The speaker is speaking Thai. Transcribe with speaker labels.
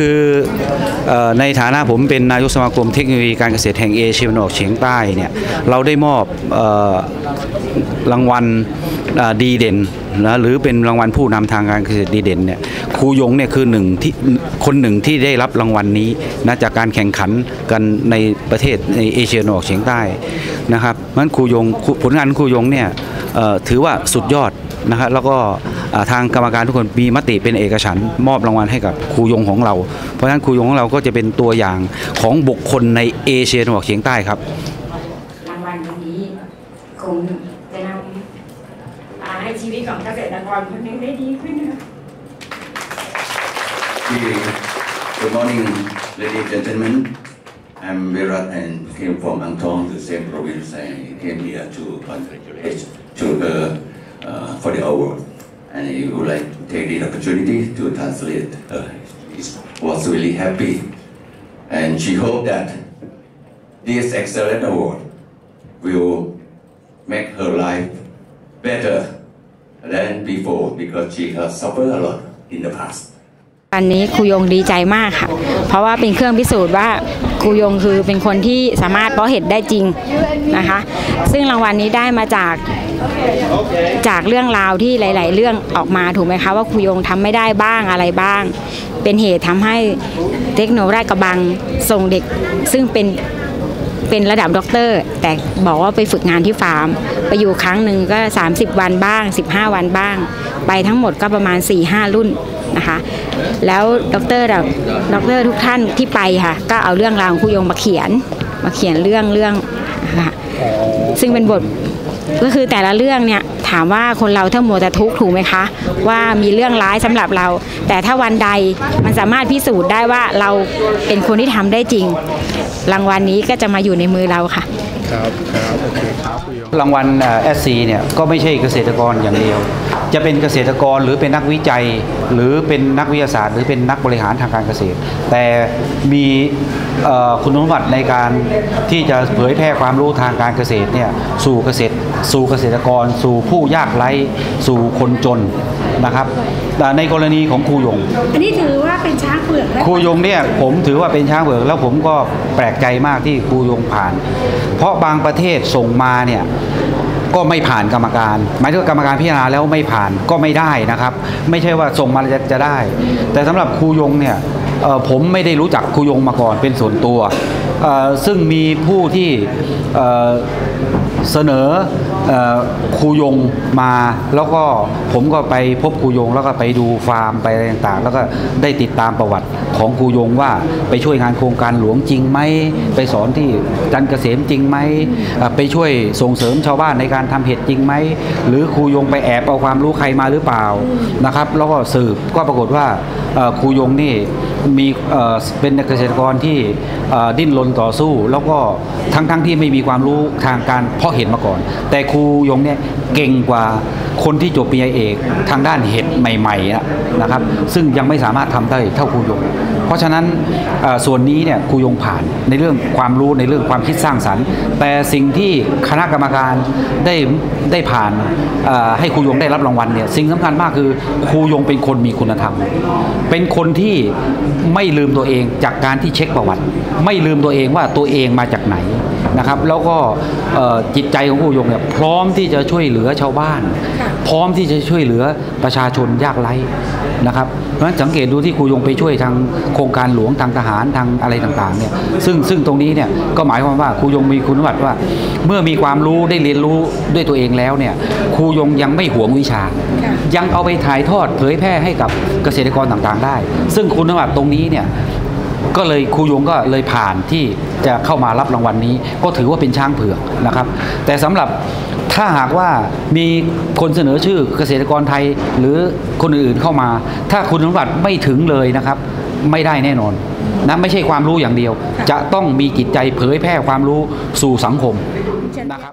Speaker 1: คือในฐานะผมเป็นนายกสมาคมเทคโนโลยีการเกษตรแห่งเอเชียตะวันออกเฉียงใต้เนี่ยเราได้มอบรางวัลดีเด่นนะหรือเป็นรางวัลผู้นำทางการเกษตรดีเด่นเนี่ยครูยงเนี่ยคือหนึ่งที่คนหนึ่งที่ได้รับรางวัลนี้นะจากการแข่งขันกันในประเทศในเอเชียตะวันออกเฉียงใต้นะครับมันครูยงผลงานครูยงเนี่ยถือว่าสุดยอดนะครับแล้วก็ ทางกรรมการทุกคนมีมติเป็นเอกฉันท์มอบรางวัลให้กับครูยงของเรา เพราะฉะนั้นครูยงของเราก็จะเป็นตัวอย่างของบุคคลในเอเชียตะวันออกเฉียงใต้ครับ
Speaker 2: รางวัลตรงนี้คงจะนำพาให้ชีวิตของเกษตรกรคนหนึ่งได้ดีขึ้นนะคะ
Speaker 3: Good morning, ladies and gentlemen. I'm Virat and came from Angtong, the same province. I came here to congratulate to her uh, for the award. And I would like to take the opportunity to translate her. She was really happy. And she hoped that this excellent award will make her life better than before because she has suffered a lot in the past.
Speaker 2: วันนี้ครูยงดีใจมากค่ะ เพราะว่าเป็นเครื่องพิสูจน์ว่าครูยงคือเป็นคนที่สามารถเพาะเห็ดได้จริงนะคะ ซึ่งรางวัลนนี้ได้มาจาก จากเรื่องราวที่หลาย ๆ เรื่องออกมาถูกไหมคะว่าครูยงทำไม่ได้บ้างอะไรบ้าง เป็นเหตุทำให้เทคโนโลยีรกระบังส่งเด็ก ซึ่งเป็นเป็นระดับด็อกเตอร์ แต่บอกว่าไปฝึกงานที่ฟาร์ม ไปอยู่ครั้งหนึ่งก็ 30 วันบ้าง 15 วันบ้าง ไปทั้งหมดก็ประมาณ 4-5 รุ่นนะคะแล้วด็อกเตอร์ด็อกเตอร์ทุกท่านที่ไปค่ะ ก็เอาเรื่องราวของครูยงมาเขียนมาเขียนเรื่องเรื่องค่ะซึ่งเป็นบท ก็คือแต่ละเรื่องเนี่ยถามว่าคนเราถ้ามัวแต่ทุกข์ถูกไหมคะ ว่ามีเรื่องร้ายสำหรับเรา แต่ถ้าวันใดมันสามารถพิสูจน์ได้ว่าเราเป็นคนที่ทำได้จริง รางวัลนี้ก็จะมาอยู่ในมือเราค่ะ
Speaker 4: ครับครับโอเคครับคุย
Speaker 1: รางวัลเอสซีเนี่ยก็ไม่ใช่เกษตรกรอย่างเดียว จะเป็นเกษตรกรหรือเป็นนักวิจัย หรือเป็นนักวิทยาศาสตร์ หรือเป็นนักบริหารทางการเกษตร แต่มีเอ่อคุณสมบัติในการที่จะเผยแพร่ความรู้ทางการเกษตรเนี่ยสู่เกษตร สู่เกษตรกร สู่ผู้ยากไร้สู่คนจนนะครับแต่ในกรณีของครูยง
Speaker 5: อันนี้ถือว่าเป็นช้างเผือกและ
Speaker 1: ครูยงเนี่ยผมถือว่าเป็นช้างเผือกแล้วผมก็แปลกใจมากที่ครูยงผ่าน เพราะบางประเทศส่งมาเนี่ย ก็ไม่ผ่านกรรมการ หมายถึงกรรมการพิจารณาแล้วไม่ผ่านก็ไม่ได้นะครับ ไม่ใช่ว่าส่งมาจะจะได้ แต่สำหรับครูยงเนี่ยผมไม่ได้รู้จักครูยงมาก่อนเป็นส่วนตัว ซึ่งมีผู้ที่เสนอ ครูยงมาแล้วก็ผมก็ไปพบครูยงแล้วก็ไปดูฟาร์มไปอะไรต่างๆ แล้วก็ได้ติดตามประวัติของครูยงว่าไปช่วยงานโครงการหลวงจริงไหมไปสอนที่จันเกษมจริงไหมไปช่วยส่งเสริมชาวบ้านในการทำเห็ดจริงไหมหรือครูยงไปแอบเอาความรู้ใครมาหรือเปล่านะครับ แล้วก็สืบก็ปรากฏว่าครูยงนี่มีเป็นเกษตรกรที่ดิ้นรนต่อสู้ แล้วก็ทั้งๆทที่ไม่มีความรู้ทางการเพาะเห็ดมาก่อน แต่ครูยงเนี่ยเก่งกว่าคนที่จบปริญญาเอกทางด้านเห็ดใหม่ๆนะครับ ซึ่งยังไม่สามารถทำได้เท่าครูยง เพราะฉะนั้นส่วนนี้เนี่ยครูยงผ่านในเรื่องความรู้ในเรื่องความคิดสร้างสรรค์ แต่สิ่งที่คณะกรรมการได้ได้ผ่านให้ครูยงได้รับรางวัลเนี่ยสิ่งสำคัญมากคือครูยงเป็นคนมีคุณธรรม เป็นคนที่ไม่ลืมตัวเองจากการที่เช็คประวัติ ไม่ลืมตัวเองว่าตัวเองมาจากไหน นะครับ แล้วก็เอ่อจิตใจของครูยงเนี่ยพร้อมที่จะช่วยเหลือชาวบ้าน พร้อมที่จะช่วยเหลือประชาชนยากไร้นะครับเพราะฉะนั้นสังเกตดูที่ครูยงไปช่วยทางโครงการหลวงทางทหารทางอะไรต่างๆเนี่ยซึ่งซึ่งตรงนี้เนี่ยก็หมายความว่าครูยงมีคุณสมบัติว่า เมื่อมีความรู้ได้เรียนรู้ด้วยตัวเองแล้วเนี่ยครูยงยังไม่หวงวิชา ยังเอาไปถ่ายทอดเผยแพร่ให้กับเกษตรกรต่างๆ ได้ ซึ่งคุณสมบัติตรงนี้เนี่ย ก็เลยครูยงก็เลยผ่านที่จะเข้ามารับรางวัลนี้ ก็ถือว่าเป็นช้างเผือกนะครับ แต่สำหรับถ้าหากว่ามีคนเสนอชื่อเกษตรกรไทยหรือคนอื่นๆเข้ามา ถ้าคุณสมบัติไม่ถึงเลยนะครับ ไม่ได้แน่นอนนะไม่ใช่ความรู้อย่างเดียว จะต้องมีจิตใจเผยแพร่ความรู้สู่สังคมนะครับ